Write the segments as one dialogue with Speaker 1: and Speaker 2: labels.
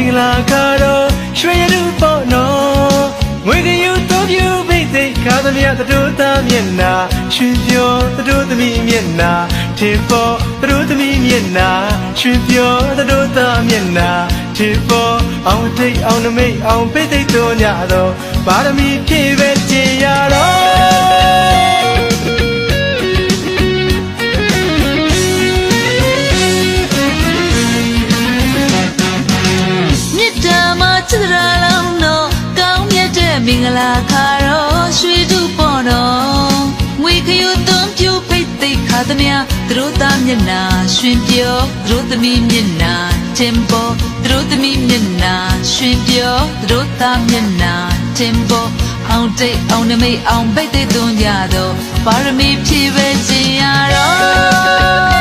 Speaker 1: င်္ဂလာကတော့ရွှေရတုပေါ့နော်ငွေကယူသွပြူပိတ်သိခါသမီးတို့သားမျက်နာရွှေပြောတို့သမီးမျက်နာထေပေါ်တို့သမီးမျက်နာရွှေပြောတို့သားမျက်နာထေပေါ်အောင်ထိတ်အောင်နမိတ်အောင်ပိတ်သိတို့ညတော့ပါရမီဖြည့်ပဲကြည်ရတော့
Speaker 2: တာမှာချစ်ရာလောင်းတော့ကောင်းမြတ်တဲ့မင်္ဂလာခါတော့ရွှေတူပေါ့တော့ငွေခယူသွန်းပြူဖိတ်သိက်ခါသမျှသူတို့သားမျက်နာရွှင်ပြောသူတို့သမီးမျက်နာတင်ပေါ်သူတို့သမီးမျက်နာရွှင်ပြောသူတို့သားမျက်နာတင်ပေါ်အောင်တိတ်အောင်နမိတ်အောင်ပိတ်သိက်သွန်းကြတော့ပါရမီဖြည့်ပဲခြင်းရတော့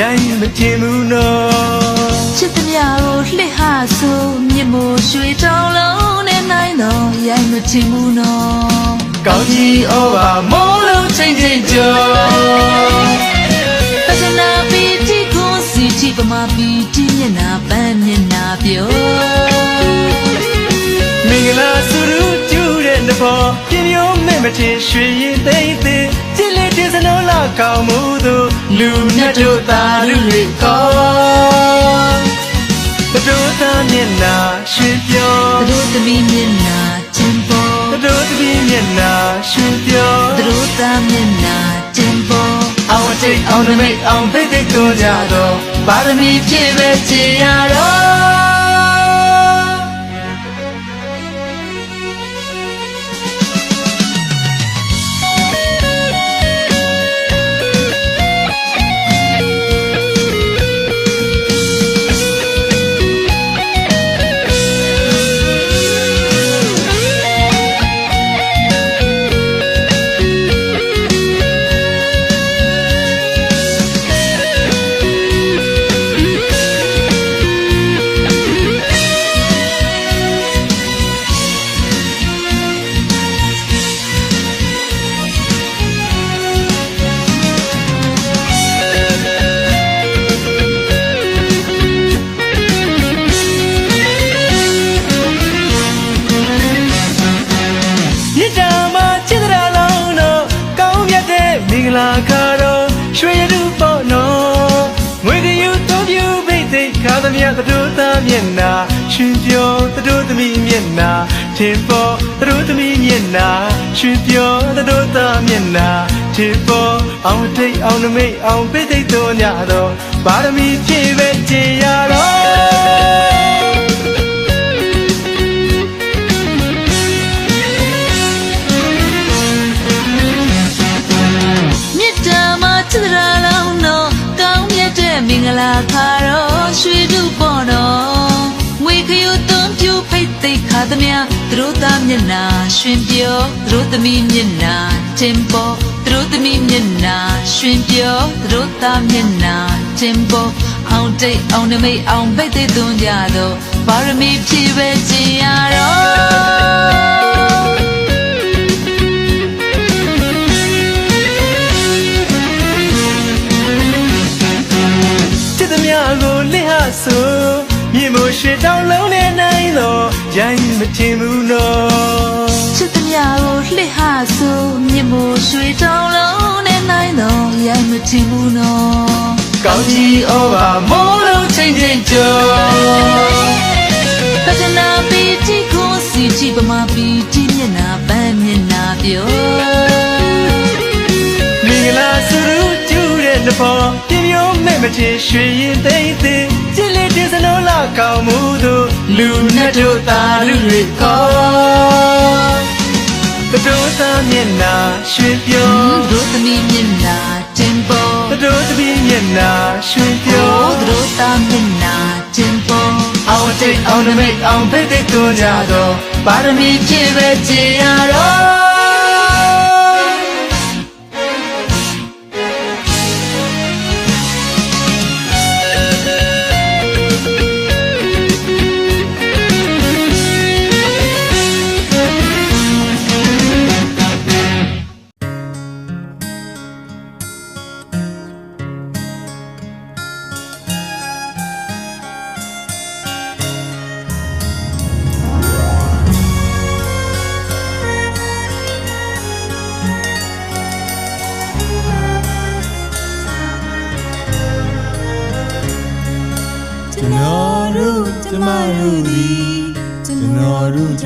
Speaker 1: ရိုင်းမတင်ဘူးနော်
Speaker 2: ချစ်သမျှကိုလှစ်ဟဆိုမြစ်မို့ရွှေတောင်လုံးနဲ့နိုင်တော့ရိုက်မချင်ဘူးနော်
Speaker 1: ကောင်းကြီးဩဘာမိုးလုံးချင်းချင်းကြော
Speaker 2: ပဒနာပီတိကိုစီတိပမာပီတိမျက်နာပန်းမျက်နာပြော
Speaker 1: မင်္ဂလာစုရူကျူတဲ့နဖော်ပြင်းမျိုးမဲ့မတင်ရွှေရင်သိမ့်သိ ကြည်လေးတင်စနိုးလာကောင်းမှုသူလူမြတ်တို့သာလူတွေကောင်းတတို့သားမျက်နာရွှေပြော
Speaker 2: သူတို့သမီးမျက်နာချင်ပေါ်
Speaker 1: တတို့သမီးမျက်နာရွှေပြော
Speaker 2: သူတို့သားမျက်နာချင်ပေါ်
Speaker 1: အောင်တိတ်အောင်နမိတ်အောင်ဖိတ်သိတို့ကြတော့ပါရမီဖြည့်ပဲချင်ရတော့ မျက်နာရှင်ပြောသတို့သမီးမျက်နာထင်ပေါ်သတို့သမီးမျက်နာရှင်ပြောသတို့သားမျက်နာထင်ပေါ်အောင်တိတ်အောင်နမိတ်အောင်ဘိတ်သိက်တို့ညတော့ပါရမီဖြည့်ပဲကျင်ရတော့
Speaker 2: သိက်ခါသမျှသူတို့သားမျက်နာရွှင်ပြောသူတို့သမီးမျက်နာတင်ပေါ်သူတို့သမီးမျက်နာရွှင်ပြောသူတို့သားမျက်နာတင်ပေါ်အောင်တိတ်အောင်နမိတ်အောင်ပိတ်သိက်သွန်းကြတော့ပါရမီဖြည့်ပဲခြင်းရတော့
Speaker 1: ချစ်သမျှကိုလစ်ဟဆို မြေမို့ရွှေတောင်လုံးနဲ့နိုင်တော့ရိုင်းမတင်ဘူးနော်
Speaker 2: ချစ်သမျှကိုလှစ်ဟဆိုမြင့်မို့ရွှေတောင်လုံးနဲ့နိုင်တော့ရိုက်မချင်ဘူးနော်
Speaker 1: ကောင်းကြီးဩဘာမိုးလုံးချင်းချင်းကြော
Speaker 2: ပဒနာပီတိကိုစီတိပမာပီတိမျက်နာပန်းမျက်နာပြော
Speaker 1: မင်္ဂလာစုရူကျူတဲ့နဖော်ပြမျိုးမဲ့မတင်ရွှေရင်သိမ့်သိကြည်လေးတင် စနိုးလာကောင်းမှုသူလူနဲ့တို့သာလူတွေကောင်းတတို့သားမျက်နာရွှေပြော
Speaker 2: တို့သမီးမျက်နာတင်ပေါ်
Speaker 1: တတို့သမီးမျက်နာရွှေပြော
Speaker 2: တို့သားမျက်နာတင်ပေါ်
Speaker 1: အောင်တိတ်အောင်နမိတ်အောင်ဖိတ်သိတို့ကြတော့ပါရမီဖြည့်ပဲကြည်ရတော့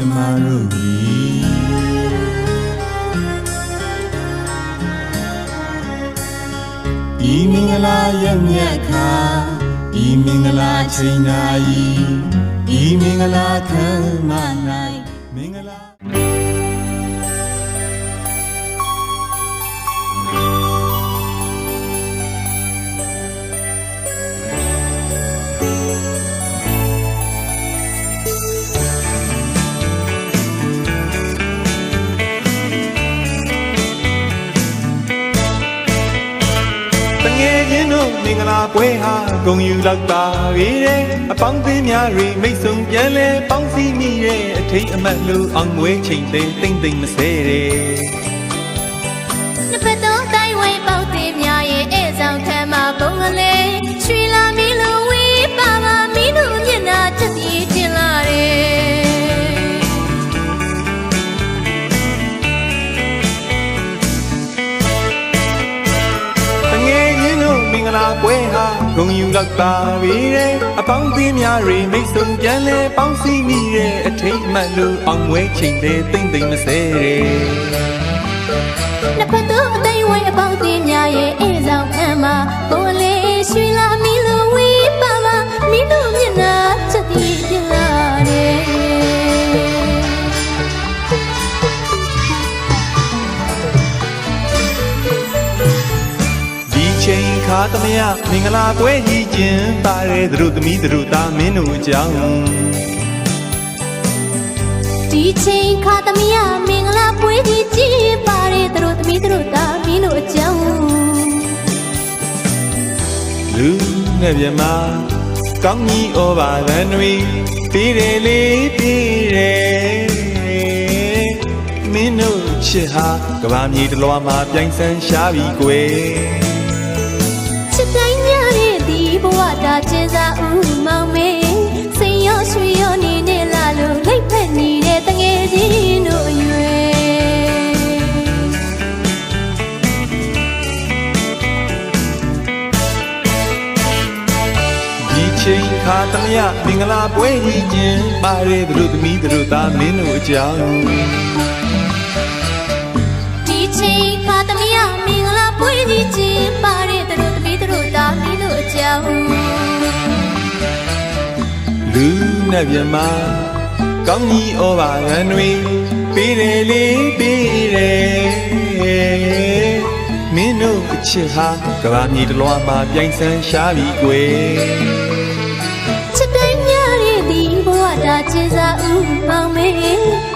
Speaker 3: တော်တို့ကျမတို့သည်ဤမင်္ဂလာရက်မြတ်ခါဤမင်္ဂလာချိန်နာဤဤမင်္ဂလာခံမ၌မ ဂလာပွဲဟာဂုံယူလောက်ပါပြီတဲ့အပေါင်းအသင်းများတွေမိတ်ဆုံပြန်လဲပေါင်းစည်းမိရဲ့အထိတ်အမှတ်လို့အောင်မွေးချိန်သေးတိမ့်တိမ့်မဆဲတဲ့ ဂုံယူလောက်ပါပြီတဲ့အပေါင်းအသင်းများတွေမိတ်ဆုံပြန်လဲပေါင်းစည်းမိရဲ့အထိတ်အမှတ်လို့အောင်မွေးချိန်သေးတိမ့်တိမ့်မဆဲတဲ့
Speaker 4: နှစ်ဖက်သောအတိုင်းဝဲအပေါက် ချိန်ခါ
Speaker 3: သမယမင်္ဂလာပွဲကြီးကျင်းပါတဲ့သူတို့သမီးသူတို့သားမင်းတို့အကြောင်း
Speaker 4: ဒီချိန်ခါသမီးရမင်္ဂလာပွဲကြီးကြည်ပါတဲ့သူတို့သမီးတို့သားမင်းတို့အကြောင်း
Speaker 3: လူနဲ့မြမကောင်းကြီးဩဘာသံတွေပြီးတယ်လေးပြီးတယ်မင်းတို့ချစ်ဟာကဘာမြေတစ်လွားမှာပြိုင်ဆန်းရှားပြီကွယ်
Speaker 4: ချစ်တိုင်းများတဲ့ဒီဘဝတာကျင်းစာဦးမောင်မေစိန်ရောရွှေရောနေနေလာလို့လိတ်ဖက်နေတဲ့တငယ်ချင်းတို့အရွယ်
Speaker 3: ဒီချိန်ခါသမယမင်္ဂလာပွဲကြီးကျင်းပါတဲ့သူတို့သမီးသူတို့သားမင်းတို့အကြောင်း
Speaker 4: ဒီချိန်ခါသမီးရမင်္ဂလာပွဲကြီးကျင်းပါတဲ့သူတို့သမီးတို့သား မင်းတို့အကြောင်း
Speaker 3: လူနဲ့မြမကောင်းကြီးဩဘာသံတွေပြီးတယ်လေးပြီးတယ်မင်းတို့အချစ်ဟာကဘာမြေတစ်လွားမှာပြိုင်ဆန်းရှားပြီကွယ်
Speaker 4: ချစ်တိုင်းများတဲ့ဒီဘဝတာကျင်းစာဦးမောင်မေ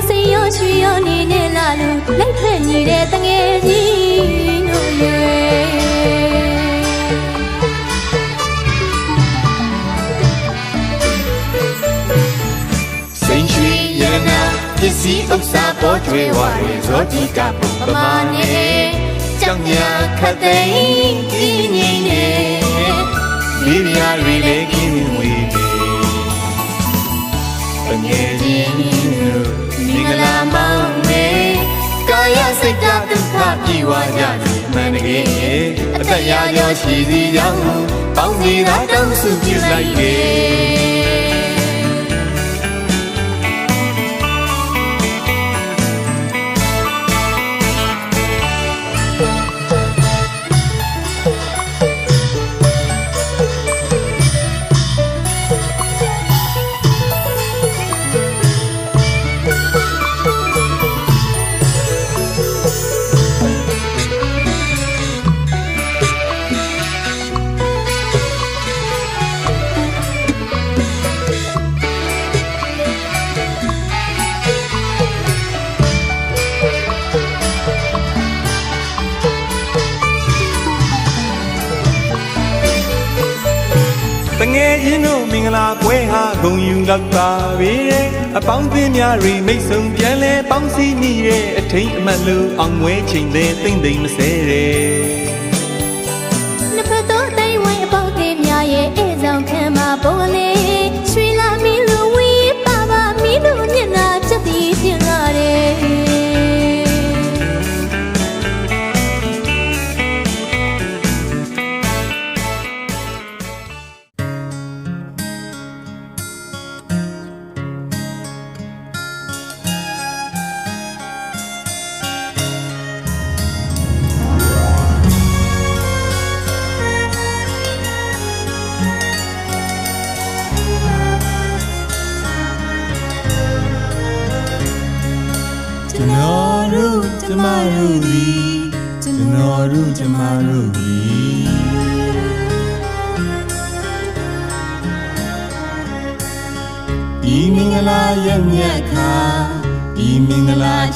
Speaker 4: စိန်ရောရွှေရောနေနေလာလို့လိတ်ဖက်နေတဲ့တငယ်ချင်းတို့အရွယ်
Speaker 3: ပစ္စည်းဥစ္စာပေါ်ကျွေးဝရဲဇောတိကပုံပမာနဲ့ကြောင့်ညာခတ်သိမ်းကြီးငိမ့်နေမိဖုရားတွေလည်းကင်းဝေးနေပငယ်ချင်းတို့မင်္ဂလာမောင်းနေကာယစိတ်ဓာတ်ဒုက္ခပြေဝကြစေမှန်တကယ်အသက်ရာကျော်ရှိစီကြောင်းပေါင်းစီသာတောင်းစုပြုလိုက်တ တို့မင်္ဂလာပွဲဟာဂုံယူလောက်ပါပြီတဲ့အပေါင်းအသင်းများတွေမိတ်ဆုံပြန်လဲပေါင်းစည်းမိရဲ့အထိန်အမှတ်လို့အောင်မွဲချိန်သေးသိမ့်သိမ့်မဆဲတဲ့
Speaker 4: နှစ်ဖက်သောတိုင်းဝဲအပေါက်သေးများရဲ့အဲဆောင်ခံမှာပုံကလေး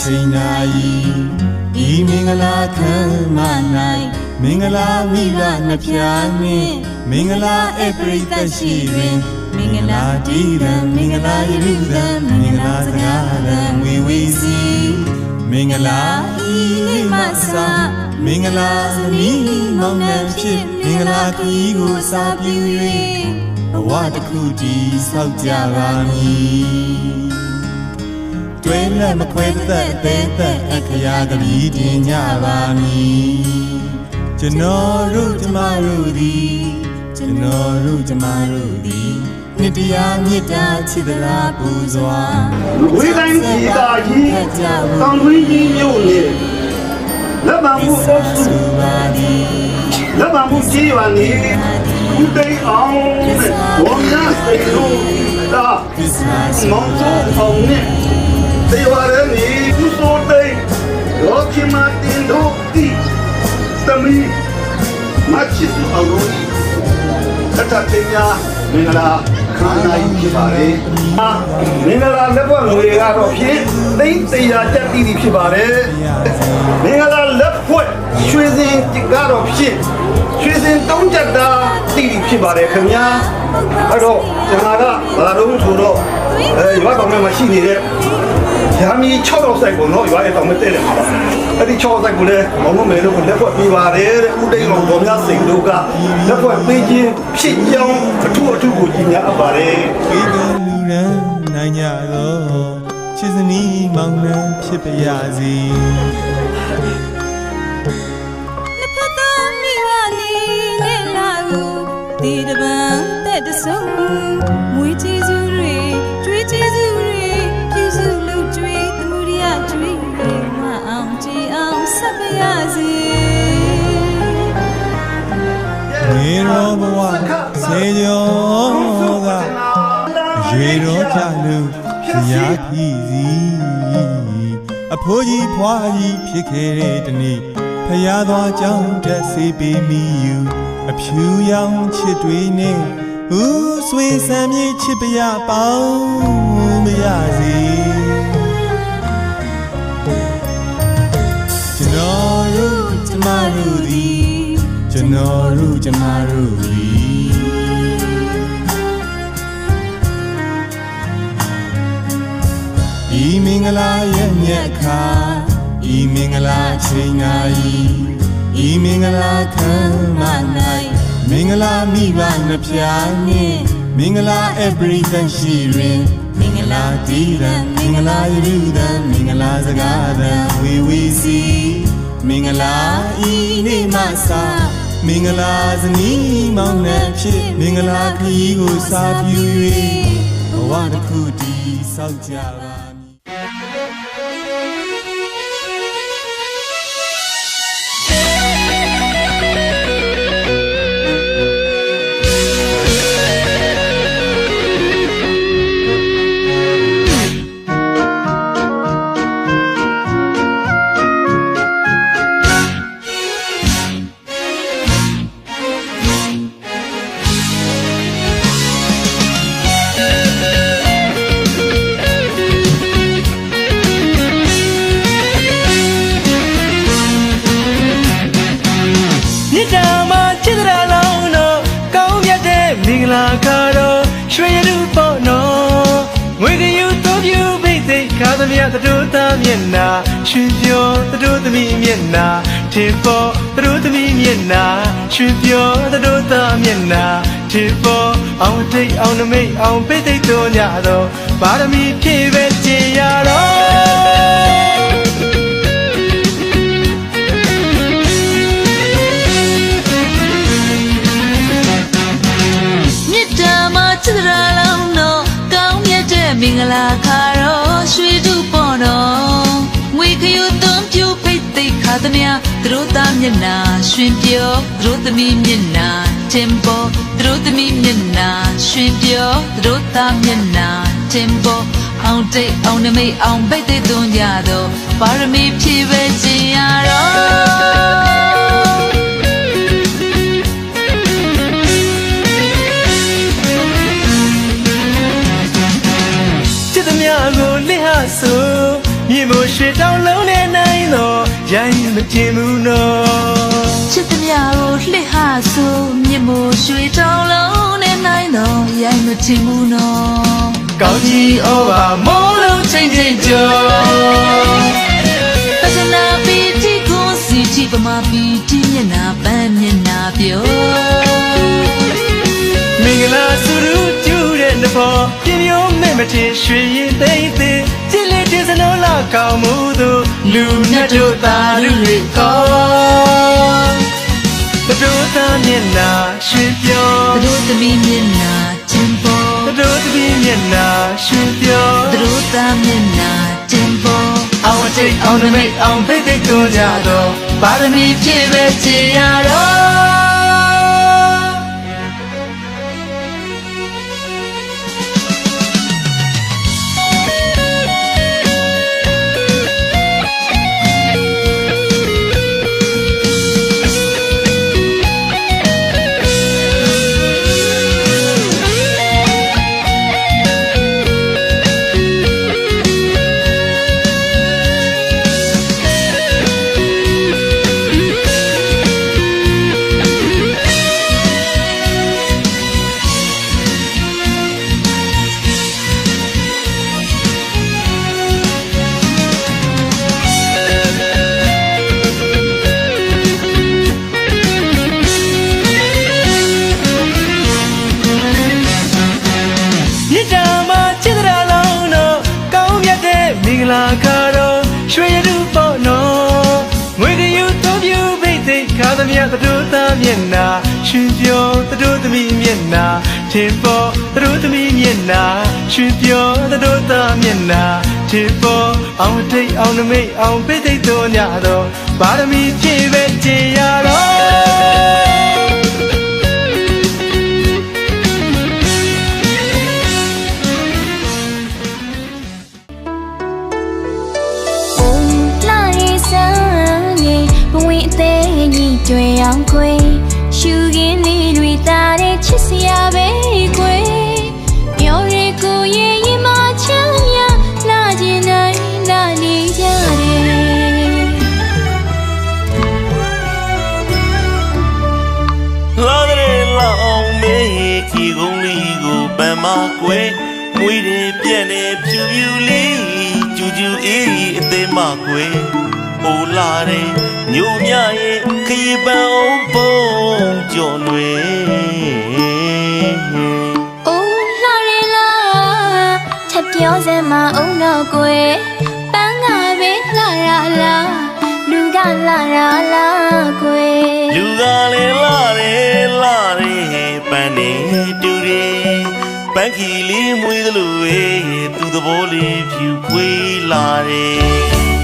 Speaker 3: ချိန်နာဤဒီမင်္ဂလာခံမ၌မင်္ဂလာမိဘနှစ်ဖြာနှင့်မင်္ဂလာအပရိသတ်ရှိတွင်မင်္ဂလာတီးရန်မင်္ဂလာယရုဒံမင်္ဂလာစကားရန်ဝေဝေစီမင်္ဂလာဤနေ့မှစမင်္ဂလာသမီးမောင်နှံဖြစ်မင်္ဂလာခီးကိုစာပြု၍ဘဝတစ်ခုတည်ဆောက်ကြပါမည် တွဲလက်မခွဲသက်သေးသက်အခရာကပီးတင်ကြပါမည်ကျွန်တော်တို့ကျမတို့သည်ကျွန်တော်တို့ကျမတို့သည်နှစ်တရားမြတ်တာချစ်သလားပူစွာ
Speaker 5: ဝေးတိုင်းဒေသကြီးတောင်တွင်းကြီးမြို့နယ်လက်မှန်မှုအုပ်စု
Speaker 3: စုပါသည်
Speaker 5: လက်မှန်မှုကြီးရွာနေဦးသိန်းအောင်နဲ့ဝမ်နာစိတ်တို့ဒါ
Speaker 3: သစ္စာစု
Speaker 5: မောင်စိုးအောင်နဲ့ ဒေဝရမီဦးစိုးသိန်းရောခိမတင်တို့တီသမီးမချစ်သူအောင်တို့တတတင်ညာမင်္ဂလာခန္ဓာကြီးဖြစ်ပါလေအာမင်္ဂလာလက်ဘွက်ငွေကတော့ဖြင့်သိန်းတရားတက်တည်တည်ဖြစ်ပါတယ်မင်္ဂလာလက်ဘွက်ရွှေစင်ကတော့ဖြင့်ရွှေစင်တုံးချက်တာတည်တည်ဖြစ်ပါတယ်ခင်ဗျာအဲ့တော့ကျွန်တော်ကဘာလို့ဆိုတော့အဲရွာတော်မှာရှိနေတဲ့ ရာမီ6တော့ဆိုင်ကိုနော်ရွာရဲ့တောင်မဲ့တဲ့တယ်မှာပါအဲ့ဒီ6ဆိုင်ကိုလည်းမောင်မမယ်တို့ကလက်ဖွဲ့ပေးပါတယ်တဲ့ဦးတိတ်အောင်တော်များစိန်တို့ကလက်ဖွဲ့ပေးခြင်းဖြစ်ကြောင်းအထူးအထူးကိုကြီးညာအပ်ပါတယ်
Speaker 3: ဤကလူရန်နိုင်ကြသောချစ်စနီးမောင်နှံဖြစ်ပါရစေ
Speaker 2: နှစ်ဖက်သားမိဘနေနဲ့လာကိုဒီတပံတဲ့တဆုံမွေးချေစုတွေ ဆေကျော်
Speaker 3: ကရွေရောကြလူဖျားပြည်စီအဖိုးကြီးဖွားကြီးဖြစ်ခဲ့တဲ့တနေ့ဖျားသွားကြောင်းတက်စေပေးမိယူအဖြူရောင်ချစ်တွေနဲ့ဦးဆွေဆံမြေချစ်ပရပေါင်းမရစေကျွန်တော်တို့ကျမတို့သည်ကျွန်တော်တို့ကျမတို့သ င်္ဂလာရဲ့မြတ်ခါဤမင်္ဂလာချိန်နာဤဤမင်္ဂလာခံမ၌မင်္ဂလာမိဘနှစ်ဖြာနှင့်မင်္ဂလာအပရိသတ်ရှိတွင်မင်္ဂလာတီးရန်မင်္ဂလာယရုဒံမင်္ဂလာစကားသံဝေဝေစီမင်္ဂလာဤနေ့မှစမင်္ဂလာဇနီးမောင်နှံဖြစ်မင်္ဂလာခရီးကိုစာပြု၍ဘဝတစ်ခုတည်ဆောက်ကြပါ
Speaker 1: သမျှသတို့သားမျက်နာရွှေပြောသတို့သမီးမျက်နာထေပေါ်သတို့သမီးမျက်နာရွှေပြောသတို့သားမျက်နာထေပေါ်အောင်တိတ်အောင်နမိတ်အောင်ဘိတ်သိက်တို့ညတော့ပါရမီဖြည့်ပဲကျင်ရတော့
Speaker 2: မြစ်တာမှာချစ်ရာလောင်းတော့ကောင်းမြတ်တဲ့မင်္ဂလာခါ ခါသမျှသူတို့သားမျက်နာရှင်ပြောသူတို့သမီးမျက်နာတင်ပေါ်သူတို့သမီးမျက်နာရှင်ပြောသူတို့သားမျက်နာတင်ပေါ်အောင်တိတ်အောင်နမိတ်အောင်ဘိတ်သိသွန်ကြတော့ပါရမီဖြည့်ပဲခြင်းရတော့
Speaker 1: ချစ်သမျှကိုလစ်ဟာဆိုမြေမို့ရွှေတောင်လုံးနဲ့နိုင်တော့ ရိုင်းမကျင်ဘူးနော်
Speaker 2: ချစ်သမျှကိုလှစ်ဟာဆိုမြစ်မို့ရွှေတောင်လုံးနဲ့နိုင်တော့ရိုင်းမချင်ဘူးနော်
Speaker 1: ကောင်းကြီးဩဘာမိုးလုံးချင်းချင်းကြော
Speaker 2: ပစနာပီတီကိုစီချီပမာပီတီမျက်နာပန်းမျက်နာပြော
Speaker 1: မင်္ဂလာစုရူကျူတဲ့နဖော်ပြင်းမျိုးမဲ့မထင်ရွှေရင်သိမ့်သိ ကြည်လေတဲ့စနောလာကောင်းမှုသူလူမြတ်တို့သာလူတွေကောဘဒုသားမျက်နာရွှေပြော
Speaker 2: သူတို့သမီးမျက်နာတင်ပေါ်
Speaker 1: ဘဒုသမီးမျက်နာရွှေပြော
Speaker 2: သူတို့သားမျက်နာတင်ပေါ်
Speaker 1: အောင်အတိတ်အောင်နမိတ်အောင်ဖိတ်သိတို့ကြတော့ပါရမီဖြည့်ပဲချင်ရတော့ မျက်နာရှင်ပြောသတို့သမီးမျက်နာထင်ပေါ်သတို့သမီးမျက်နာရှင်ပြောသတို့သားမျက်နာထင်ပေါ်အောင်တိတ်အောင်နမိတ်အောင်ဘိတ်သိတို့ညတော့ပါရမီဖြည့်ပဲကျင်ရ
Speaker 6: သေးကြီးကျွေအောင်ခွေရှူခင်းလေးတွေတာတဲ့ချစ်စရာပဲခွေပြောရကိုရဲ့ရင်မချမ်းမြလာခြင်းနိုင်လာနေကြတယ်
Speaker 7: လာတဲ့လောင်မေးခီကုန်းလေးကိုပန်မကွယ်မွေးတယ်ပြက်နေဖြူဖြူလေးကျူကျူအေးအသေးမကွယ်အိုလာတဲ့ ညိုမြရဲ့ခရီးပန်းအောင်ပုံကြော်လွယ်
Speaker 6: အိုးလာရလာချက်ပြောစမ်းမအောင်တော့ကွယ်ပန်းကပဲလာရလာလူကလာရလာကွယ်
Speaker 7: လူကလည်းလာတယ်လာတယ်ပန်းနေတူတယ်ပန်းခီလေးမွေးသလိုပဲသူ့သဘောလေးဖြူဖွေးလာတယ်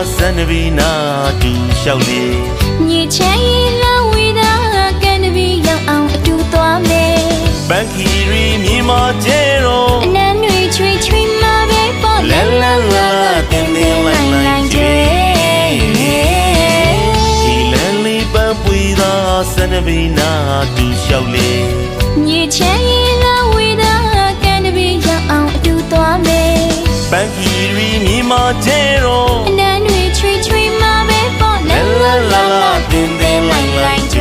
Speaker 7: သာစန္ဒဗီနာတူလျှောက်လေ
Speaker 6: ညချမ်းရီလာဝီတာကန်တပီရောက်အောင်အတူသွားမယ်
Speaker 7: ပန်းခီရီမြေမာကျဲတော့
Speaker 6: အနမ်းတွေချွေချွေမှာပဲပေါ့
Speaker 7: လဲလဲလာလာတင်တင်လိုက်လိုက်ကျွေဒီလန်းလေးပန်းပွေသာစန္ဒဗီနာတူလျှောက်လေ
Speaker 6: ညချမ်းရီလာဝီတာကန်တပီရောက်အောင်အတူသွားမယ်
Speaker 7: ပန်းခီရီမြေမာကျဲ la la tim tim lành lành